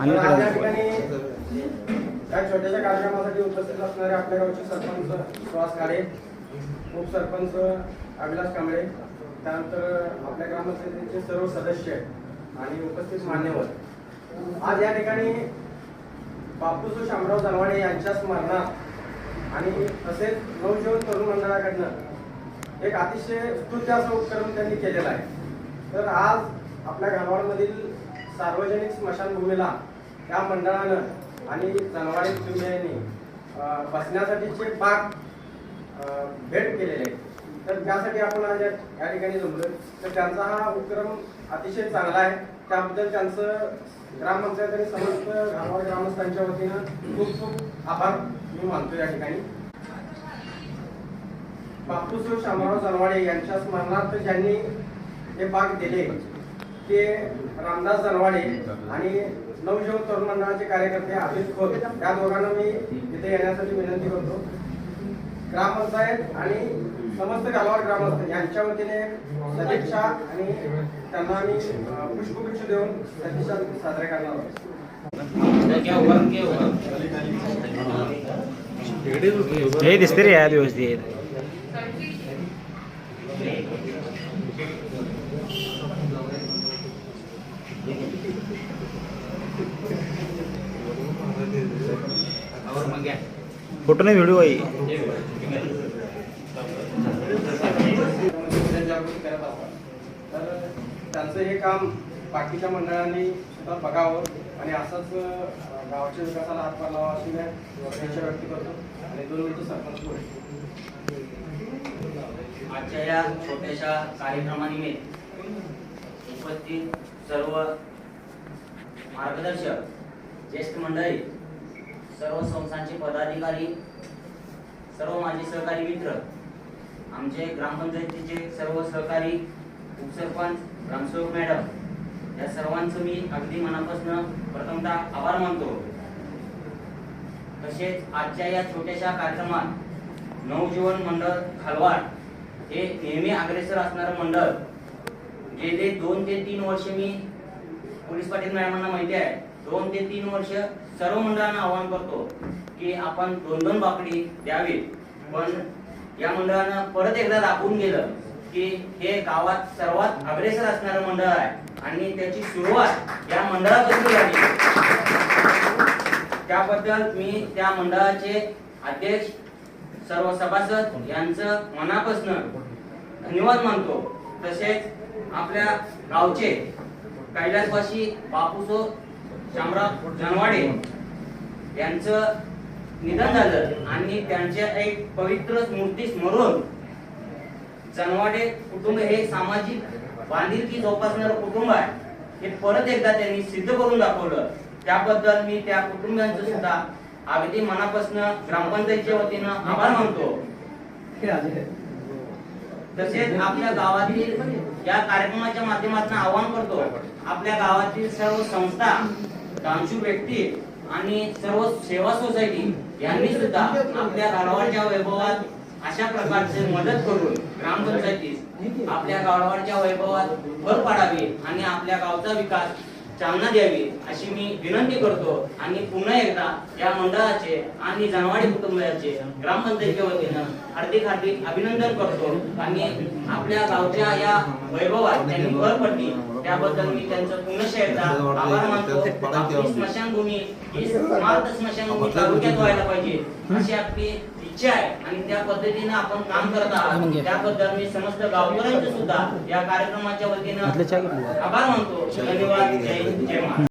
आणि तर आज या इकडे ठिकाणी या छोट्याशा कार्यक्रमासाठी उपस्थित असणारे आपल्या गावचे सरपंच सुहास काळे उपसरपंच अभिलाष कांबळे त्यानंतर आपल्या ग्रामपंचायतीचे सर्व सदस्य आणि उपस्थित मान्यवर. आज या ठिकाणी बापूसो शामराव जनवाडे यांच्या स्मरणात आणि तसेच नवजीवन तरुण मंडळाकडनं एक अतिशय स्तुत्य असं उपक्रम त्यांनी केलेला आहे. तर आज आपल्या गावामधील सार्वजनिक स्मशानभूमीला या मंडळानं आणि जनवाडी कुटुंबियांनी बसण्यासाठीचे पाक भेट केलेले तर त्यासाठी आपण आज या ठिकाणी जमलो तर त्यांचा हा उपक्रम अतिशय चांगला आहे. त्याबद्दल त्यांचं ग्रामपंचायत आणि समस्त गावावर ग्रामस्थांच्या वतीनं खूप खूप आभार मी मानतो या ठिकाणी. बापूसो शामराव जनवाडे यांच्या स्मरणार्थ ज्यांनी हे पाक दिले ते रामदास दरवाडे आणि नवजीवन तरुण मंडळाचे कार्यकर्ते अभित खोत या दोघांना मी इथे येण्यासाठी विनंती करतो. ग्रामपंचायत आणि समस्त गावावर ग्रामस्थ यांच्या वतीने सदिच्छा आणि त्यांना आम्ही पुष्पगुच्छ देऊन सदिच्छा साजरे करणार आहोत. हे दिसते रे या व्यवस्थित फोटो नाही व्हिडिओ आहे. त्यांचं हे काम बाकीच्या मंडळांनी सुद्धा बघावं आणि असंच गावाच्या विकासाला हातभार लावा अशी मी अपेक्षा व्यक्त करतो. आणि दोन मिनिटं सरपंच बोलतो आजच्या या छोट्याशा कार्यक्रमानिमित्त उपस्थित सर्व मार्गदर्शक ज्येष्ठ मंडळी सर्व संस्थांचे पदाधिकारी सर्व माझे सहकारी मित्र आमचे ग्रामपंचायतीचे सर्व सहकारी उपसरपंच ग्रामसेवक मॅडम या सर्वांचं मी अगदी मनापासून प्रथमतः आभार मानतो. तसेच आजच्या या छोट्याशा कार्यक्रमात नवजीवन मंडळ खालवाड हे नेहमी अग्रेसर असणारं मंडळ गेले दोन ते तीन वर्ष मी पोलीस पाटील मॅडमांना माहिती आहे. दोन ते तीन वर्ष सर्व मंडळांना आवाहन करतो की आपण दोन दोन बाकडी द्यावी पण या मंडळानं परत एकदा दाखवून गेलं की हे गावात सर्वात अग्रेसर असणारं मंडळ आहे आणि त्याची सुरुवात या मंडळापासून झाली. त्याबद्दल मी त्या मंडळाचे अध्यक्ष सर्व सभासद यांचं मनापासून धन्यवाद मानतो. तसेच आपल्या गावचे कैलासवासी बापूसो शामराव जनवाडे यांचं निधन झालं आणि त्यांच्या एक पवित्र मूर्ती स्मरून जनवाडे कुटुंब हे सामाजिक बांधिलकी जोपासणारं कुटुंब आहे. हे परत एकदा त्यांनी सिद्ध करून दाखवलं. त्याबद्दल मी त्या कुटुंबियांचं सुद्धा अगदी मनापासून ग्रामपंचायतीच्या वतीनं आभार मानतो. तसेच आपल्या गावातील या कार्यक्रमाच्या माध्यमातून आवाहन करतो. आपल्या गावातील सर्व संस्था दानशूर व्यक्ती आणि सर्व सेवा सोसायटी यांनी सुद्धा आपल्या गावाच्या वैभवात अशा प्रकारचे मदत करून ग्रामपंचायतीस आपल्या गावाच्या वैभवात भर पाडावी आणि आपल्या गावचा विकास चालना द्यावी अशी मी विनंती करतो. आणि पुन्हा एकदा या मंडळाचे आणि जानवाडी कुटुंबाचे ग्रामपंचायतीच्या वतीनं हार्दिक हार्दिक अभिनंदन करतो. आणि आपल्या गावच्या या वैभवात त्यांनी भर पडली. त्याबद्दल मी त्यांचं पुन्हा एकदा आभार मानतो. आपली स्मशानभूमी ही स्मार्ट स्मशानभूमी तालुक्यात व्हायला पाहिजे. अशी आपली इच्छा आहे. आणि त्या पद्धतीने आपण काम करत आहात. त्याबद्दल मी समस्त गावकऱ्यांचे सुद्धा या कार्यक्रमाच्या वतीनं. आभार मानतो. धन्यवाद. जय हिंद, जय महाराष्ट्र